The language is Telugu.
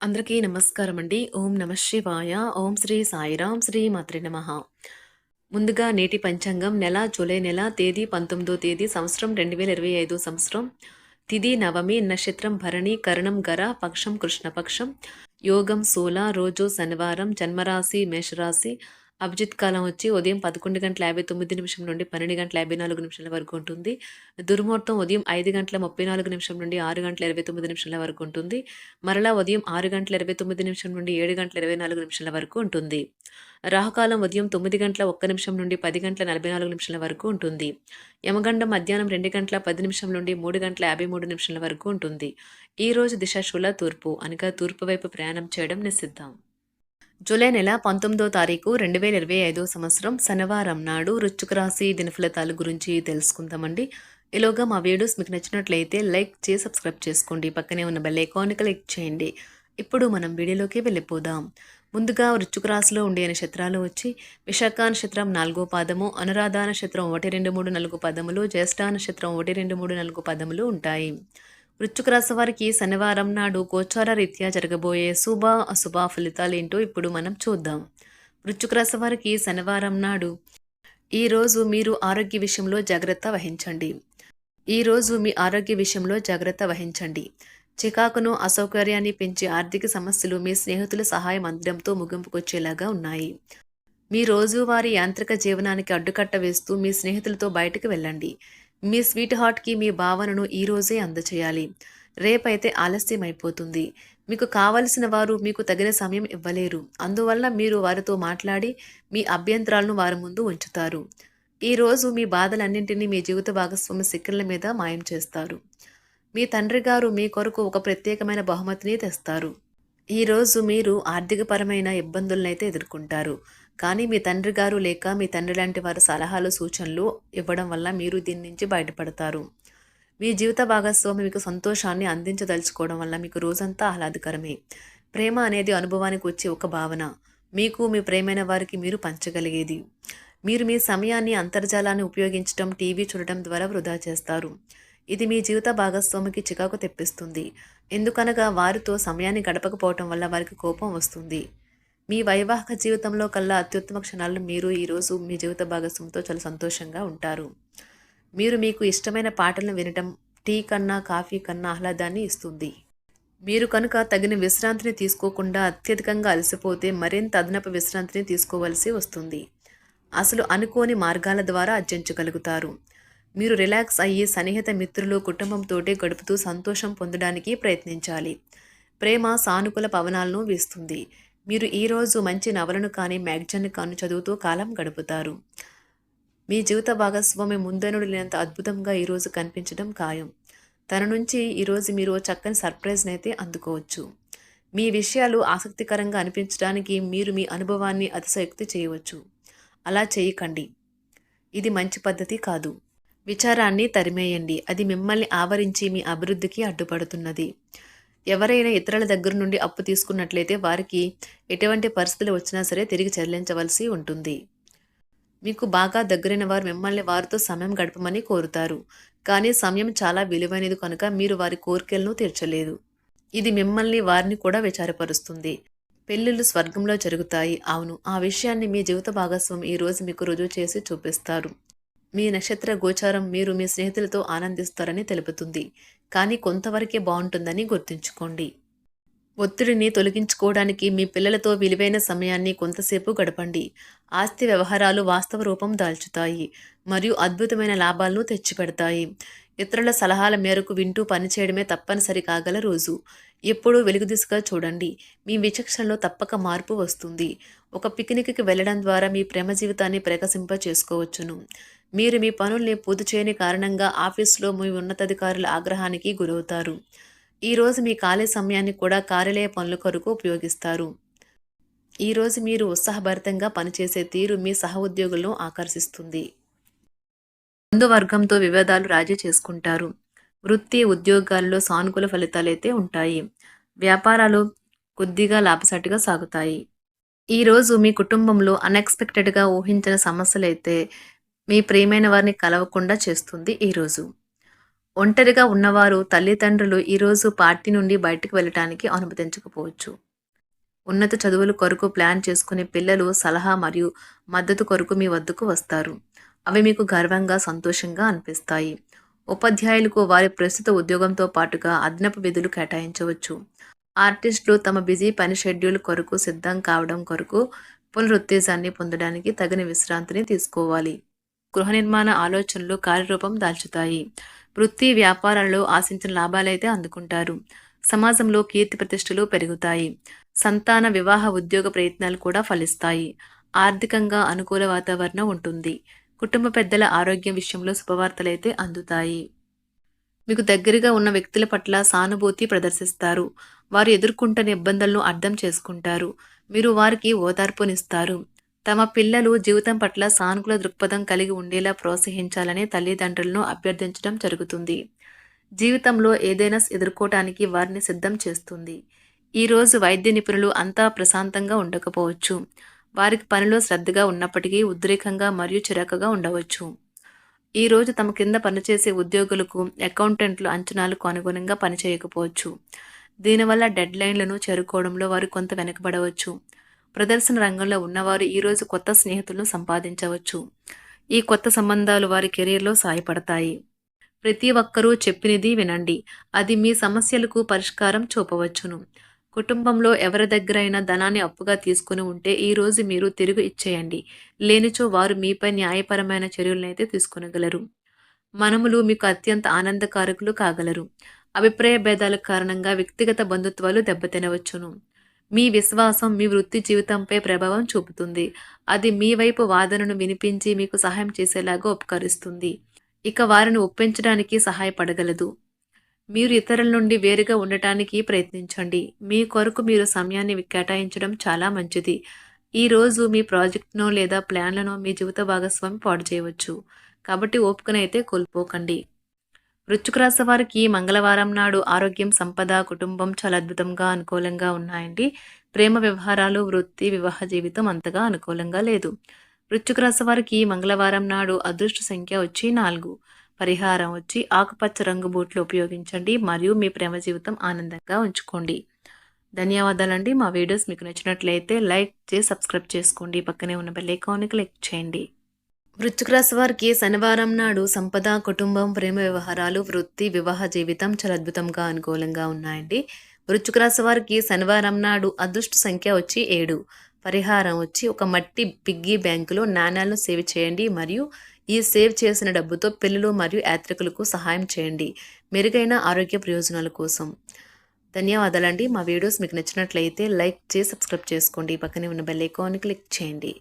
అందరికీ నమస్కారం అండి ఓం నమ శివాయ. ఓం శ్రీ సాయిరాం శ్రీ మాత్రి నమ. ముందుగా నేటి పంచాంగం నెల జూలై నెల తేదీ పంతొమ్మిదో తేదీ సంవత్సరం రెండు వేల ఇరవై ఐదు సంవత్సరం. తిది నవమి నక్షత్రం భరణి కరణం గర పక్షం కృష్ణపక్షం. యోగం సోల రోజు శనివారం జన్మరాశి మేషరాశి. అభిజిత్ కాలం వచ్చి ఉదయం పదకొండు గంటల యాభై తొమ్మిది నిమిషం నుండి పన్నెండు గంటల యాభై నాలుగు నిమిషాల వరకు ఉంటుంది. దుర్ముహూర్తం ఉదయం ఐదు గంటల ముప్పై నాలుగు నిమిషం నుండి ఆరు గంటల ఇరవై తొమ్మిది నిమిషాల వరకు ఉంటుంది. మరలా ఉదయం ఆరు గంటల ఇరవై తొమ్మిది నిమిషం నుండి ఏడు గంటల ఇరవై నాలుగు నిమిషాల వరకు ఉంటుంది. రాహుకాలం ఉదయం తొమ్మిది గంటల ఒక్క నిమిషం నుండి పది గంటల నలభై నాలుగు నిమిషాల వరకు ఉంటుంది. యమగండం మధ్యాహ్నం రెండు గంటల పది నిమిషం నుండి మూడు గంటల యాభై మూడు నిమిషాల వరకు ఉంటుంది. ఈ రోజు దిశాశూల తూర్పు అనగా తూర్పు వైపు ప్రయాణం చేయడం నిషిద్ధం. జూలై నెల పంతొమ్మిదో తారీఖు రెండు వేల ఇరవై ఐదో సంవత్సరం శనివారం నాడు రుచుకు రాశి దినఫలితాల గురించి తెలుసుకుందామండి. ఈలోగా మా వీడియోస్ మీకు నచ్చినట్లయితే లైక్ చేసి సబ్స్క్రైబ్ చేసుకోండి. పక్కనే ఉన్న బెల్ ఐకాన్ క్లిక్ చేయండి. ఇప్పుడు మనం వీడియోలోకి వెళ్ళిపోదాం. ముందుగా వృచ్చుక రాశిలో ఉండే నక్షత్రాలు వచ్చి విశాఖ నక్షత్రం నాలుగో పాదము అనురాధ నక్షత్రం ఒకటి రెండు మూడు నాలుగు పదములు జ్యేష్ఠ నక్షత్రం ఒకటి రెండు మూడు నాలుగు పదములు ఉంటాయి. వృశ్చిక రాశి వారికి శనివారం నాడు గోచార రీత్యా జరగబోయే శుభ అశుభ ఫలితాలు ఏంటో ఇప్పుడు మనం చూద్దాం. వృశ్చిక రాశి వారికి శనివారం నాడు ఈరోజు మీరు ఆరోగ్య విషయంలో జాగ్రత్త వహించండి. ఈరోజు మీ ఆరోగ్య విషయంలో జాగ్రత్త వహించండి. చికాకును అసౌకర్యాన్ని పెంచే ఆర్థిక సమస్యలు మీ స్నేహితుల సహాయం అందడంతో ముగింపుకొచ్చేలాగా ఉన్నాయి. మీ రోజువారీ యాంత్రిక జీవనానికి అడ్డుకట్ట వేస్తూ మీ స్నేహితులతో బయటకు వెళ్ళండి. మీ స్వీట్ హార్ట్కి మీ భావనను ఈరోజే అందచేయాలి. రేపైతే ఆలస్యం అయిపోతుంది మీకు కావలసిన వారు మీకు తగిన సమయం ఇవ్వలేరు. అందువల్ల మీరు వారితో మాట్లాడి మీ అభ్యంతరాలను వారి ముందు ఉంచుతారు. ఈరోజు మీ బాధలన్నింటినీ మీ జీవిత భాగస్వామి శిఖర్ల మీద మాయం చేస్తారు. మీ తండ్రి గారు మీ కొరకు ఒక ప్రత్యేకమైన బహుమతిని తెస్తారు. ఈరోజు మీరు ఆర్థికపరమైన ఇబ్బందులనైతే ఎదుర్కొంటారు. కానీ మీ తండ్రి గారు లేక మీ తండ్రి లాంటి వారి సలహాలు సూచనలు ఇవ్వడం వల్ల మీరు దీని నుంచి బయటపడతారు. మీ జీవిత భాగస్వామి మీకు సంతోషాన్ని అందించదలుచుకోవడం వల్ల మీకు రోజంతా ఆహ్లాదకరమే. ప్రేమ అనేది అనుభవానికి వచ్చే ఒక భావన. మీకు మీ ప్రేమైన వారికి మీరు పంచగలిగేది. మీరు మీ సమయాన్ని అంతర్జాలాన్ని ఉపయోగించడం టీవీ చూడటం ద్వారా వృధా చేస్తారు. ఇది మీ జీవిత భాగస్వామికి చికాకు తెప్పిస్తుంది. ఎందుకనగా వారితో సమయాన్ని గడపకపోవటం వల్ల వారికి కోపం వస్తుంది. మీ వైవాహిక జీవితంలో కల్లా అత్యుత్తమ క్షణాలను మీరు ఈరోజు మీ జీవిత భాగస్వామితో చాలా సంతోషంగా ఉంటారు. మీరు మీకు ఇష్టమైన పాటలను వినటం టీ కన్నా కాఫీ కన్నా ఆహ్లాదాన్ని ఇస్తుంది. మీరు కనుక తగిన విశ్రాంతిని తీసుకోకుండా అత్యధికంగా అలసిపోతే మరింత అదనపు విశ్రాంతిని తీసుకోవలసి వస్తుంది. అసలు అనుకోని మార్గాల ద్వారా అర్జించగలుగుతారు మీరు రిలాక్స్ అయ్యి సన్నిహిత మిత్రులు కుటుంబంతోటే గడుపుతూ సంతోషం పొందడానికి ప్రయత్నించాలి. ప్రేమ సానుకూల పవనాలను వీస్తుంది. మీరు ఈరోజు మంచి నవలను కానీ మ్యాగజైన్ కానీ చదువుతూ కాలం గడుపుతారు. మీ జీవిత భాగస్వామి ముందనుడు లేనంత అద్భుతంగా ఈరోజు కనిపించడం ఖాయం. తన నుంచి ఈరోజు మీరు చక్కని సర్ప్రైజ్ని అయితే అందుకోవచ్చు. మీ విషయాలు ఆసక్తికరంగా అనిపించడానికి మీరు మీ అనుభవాన్ని అతిశయోక్తి చేయవచ్చు. అలా చేయకండి. ఇది మంచి పద్ధతి కాదు. విచారాన్ని తరిమేయండి. అది మిమ్మల్ని ఆవరించి మీ అభివృద్ధికి అడ్డుపడుతున్నది. ఎవరైనా ఇతరుల దగ్గర నుండి అప్పు తీసుకున్నట్లయితే వారికి ఎటువంటి పరిస్థితులు వచ్చినా సరే తిరిగి చెల్లించవలసి ఉంటుంది. మీకు బాగా దగ్గరైన వారు మిమ్మల్ని వారితో సమయం గడపమని కోరుతారు. కానీ సమయం చాలా విలువైనది కనుక మీరు వారి కోరికలను తీర్చలేదు. ఇది మిమ్మల్ని వారిని కూడా విచారపరుస్తుంది. పెళ్ళిళ్ళు స్వర్గంలో జరుగుతాయి. అవును ఆ విషయాన్ని మీ జీవిత భాగస్వామి ఈరోజు మీకు రుజువు చేసి చూపిస్తారు. మీ నక్షత్ర గోచారం మీరు మీ స్నేహితులతో ఆనందిస్తారని తెలుపుతుంది. కానీ కొంతవరకే బాగుంటుందని గుర్తుంచుకోండి. ఒత్తిడిని తొలగించుకోవడానికి మీ పిల్లలతో విలువైన సమయాన్ని కొంతసేపు గడపండి. ఆస్తి వ్యవహారాలు వాస్తవ రూపం దాల్చుతాయి. మరియు అద్భుతమైన లాభాలను తెచ్చిపెడతాయి. ఇతరుల సలహాల మేరకు వింటూ పనిచేయడమే తప్పనిసరి కాగల రోజు. ఎప్పుడూ వెలుగు దిశగా చూడండి. మీ విచక్షణలో తప్పక మార్పు వస్తుంది. ఒక పిక్నిక్కి వెళ్ళడం ద్వారా మీ ప్రేమ జీవితాన్ని ప్రకాశింప చేసుకోవచ్చును మీరు మీ పనుల్ని పూర్తి చేయని కారణంగా ఆఫీసులో మీ ఉన్నతాధికారుల ఆగ్రహానికి గురవుతారు. ఈరోజు మీ ఖాళీ సమయాన్ని కూడా కార్యాలయ పనుల కొరకు ఉపయోగిస్తారు. ఈరోజు మీరు ఉత్సాహభరితంగా పనిచేసే తీరు మీ సహ ఉద్యోగులను ఆకర్షిస్తుంది. బంధువర్గంతో వివాదాలు రాజీ చేసుకుంటారు. వృత్తి ఉద్యోగాల్లో సానుకూల ఫలితాలైతే ఉంటాయి. వ్యాపారాలు కొద్దిగా లాభసాటిగా సాగుతాయి. ఈరోజు మీ కుటుంబంలో అన్ఎక్స్పెక్టెడ్గా ఊహించిన సమస్యలైతే మీ ప్రియమైన వారిని కలవకుండా చేస్తుంది ఈరోజు ఒంటరిగా ఉన్నవారు తల్లిదండ్రులు ఈరోజు పార్టీ నుండి బయటకు వెళ్ళటానికి అనుమతించకపోవచ్చు. ఉన్నత చదువుల కొరకు ప్లాన్ చేసుకునే పిల్లలు సలహా మరియు మద్దతు కొరకు మీ వద్దకు వస్తారు. అవి మీకు గర్వంగా సంతోషంగా అనిపిస్తాయి. ఉపాధ్యాయులకు వారి ప్రస్తుత ఉద్యోగంతో పాటుగా అదనపు విధులు కేటాయించవచ్చు. ఆర్టిస్టులు తమ బిజీ పని షెడ్యూల్ కొరకు సిద్ధం కావడం కొరకు పునరుత్తేజాన్ని పొందడానికి తగిన విశ్రాంతిని తీసుకోవాలి. గృహ నిర్మాణ ఆలోచనలు కార్యరూపం దాల్చుతాయి. వృత్తి వ్యాపారాల్లో ఆశించిన లాభాలైతే అందుకుంటారు. సమాజంలో కీర్తి ప్రతిష్టలు పెరుగుతాయి. సంతాన వివాహ ఉద్యోగ ప్రయత్నాలు కూడా ఫలిస్తాయి. ఆర్థికంగా అనుకూల వాతావరణం ఉంటుంది. కుటుంబ పెద్దల ఆరోగ్యం విషయంలో శుభవార్తలైతే అందుతాయి. మీకు దగ్గరగా ఉన్న వ్యక్తుల పట్ల సానుభూతి ప్రదర్శిస్తారు. వారు ఎదుర్కొంటున్న ఇబ్బందులను అర్థం చేసుకుంటారు. మీరు వారికి ఓదార్పునిస్తారు. తమ పిల్లలు జీవితం పట్ల సానుకూల దృక్పథం కలిగి ఉండేలా ప్రోత్సహించాలని తల్లిదండ్రులను అభ్యర్థించడం జరుగుతుంది. జీవితంలో ఏదైనా ఎదుర్కోవటానికి వారిని సిద్ధం చేస్తుంది. ఈరోజు వైద్య నిపుణులు అంతా ప్రశాంతంగా ఉండకపోవచ్చు. వారికి పనిలో శ్రద్ధగా ఉన్నప్పటికీ ఉద్రేకంగా మరియు చిరాకుగా ఉండవచ్చు. ఈరోజు తమ కింద పనిచేసే ఉద్యోగులకు అకౌంటెంట్లు అంచనాలకు అనుగుణంగా పనిచేయకపోవచ్చు. దీనివల్ల డెడ్ లైన్లను చేరుకోవడంలో వారు కొంత వెనకబడవచ్చు. ప్రదర్శన రంగంలో ఉన్నవారు ఈరోజు కొత్త స్నేహితులను సంపాదించవచ్చు. ఈ కొత్త సంబంధాలు వారి కెరీర్లో సాయపడతాయి. ప్రతి ఒక్కరూ చెప్పినది వినండి. అది మీ సమస్యలకు పరిష్కారం చూపవచ్చును. కుటుంబంలో ఎవరి దగ్గరైనా ధనాన్ని అప్పుగా తీసుకుని ఉంటే ఈరోజు మీరు తిరిగి ఇచ్చేయండి. లేనిచో వారు మీపై న్యాయపరమైన చర్యలనైతే తీసుకునగలరు. మనములు మీకు అత్యంత ఆనందకారకులు కాగలరు. అభిప్రాయ భేదాల కారణంగా వ్యక్తిగత బంధుత్వాలు దెబ్బతినవచ్చును. మీ విశ్వాసం మీ వృత్తి జీవితంపై ప్రభావం చూపుతుంది. అది మీ వైపు వాదనను వినిపించి మీకు సహాయం చేసేలాగా ఉపకరిస్తుంది. ఇక వారిని ఒప్పించడానికి సహాయపడగలదు. మీరు ఇతరుల నుండి వేరుగా ఉండటానికి ప్రయత్నించండి. మీ కొరకు మీరు సమయాన్ని కేటాయించడం చాలా మంచిది. ఈ రోజు మీ ప్రాజెక్ట్ను లేదా ప్లాన్లను మీ జీవిత భాగస్వామి పాడు చేయవచ్చు. కాబట్టి ఓపికనైతే కోల్పోకండి. వృశ్చిక రాశి వారికి మంగళవారం నాడు ఆరోగ్యం సంపద కుటుంబం చాలా అద్భుతంగా అనుకూలంగా ఉన్నాయండి. ప్రేమ వ్యవహారాలు వృత్తి వివాహ జీవితం అంతగా అనుకూలంగా లేదు. వృశ్చిక రాశి వారికి మంగళవారం నాడు అదృష్ట సంఖ్య వచ్చి నాలుగు. పరిహారం వచ్చి ఆకుపచ్చ రంగు బూట్లు ఉపయోగించండి మరియు మీ ప్రేమ జీవితం ఆనందంగా ఉంచుకోండి. ధన్యవాదాలండి. మా వీడియోస్ మీకు నచ్చినట్లయితే లైక్ చేసి సబ్స్క్రైబ్ చేసుకోండి. పక్కనే ఉన్న బెల్ ఐకాన్కి క్లిక్ చేయండి. వృశ్చిక రాశి వారికి శనివారం నాడు సంపద కుటుంబం ప్రేమ వ్యవహారాలు వృత్తి వివాహ జీవితం చాలా అద్భుతంగా అనుకూలంగా ఉన్నాయండి. వృశ్చిక రాశి వారికి శనివారం నాడు అదృష్ట సంఖ్య వచ్చి ఏడు. పరిహారం వచ్చి ఒక మట్టి పిగ్గీ బ్యాంకులో నాణ్యాలను సేవ్ చేయండి మరియు ఈ సేవ్ చేసిన డబ్బుతో పిల్లలు మరియు యాత్రికులకు సహాయం చేయండి. మెరుగైన ఆరోగ్య ప్రయోజనాల కోసం. ధన్యవాదాలండి. మా వీడియోస్ మీకు నచ్చినట్లయితే లైక్ చేసి సబ్స్క్రైబ్ చేసుకోండి. పక్కనే ఉన్న బెల్ ఐకాన్ క్లిక్ చేయండి.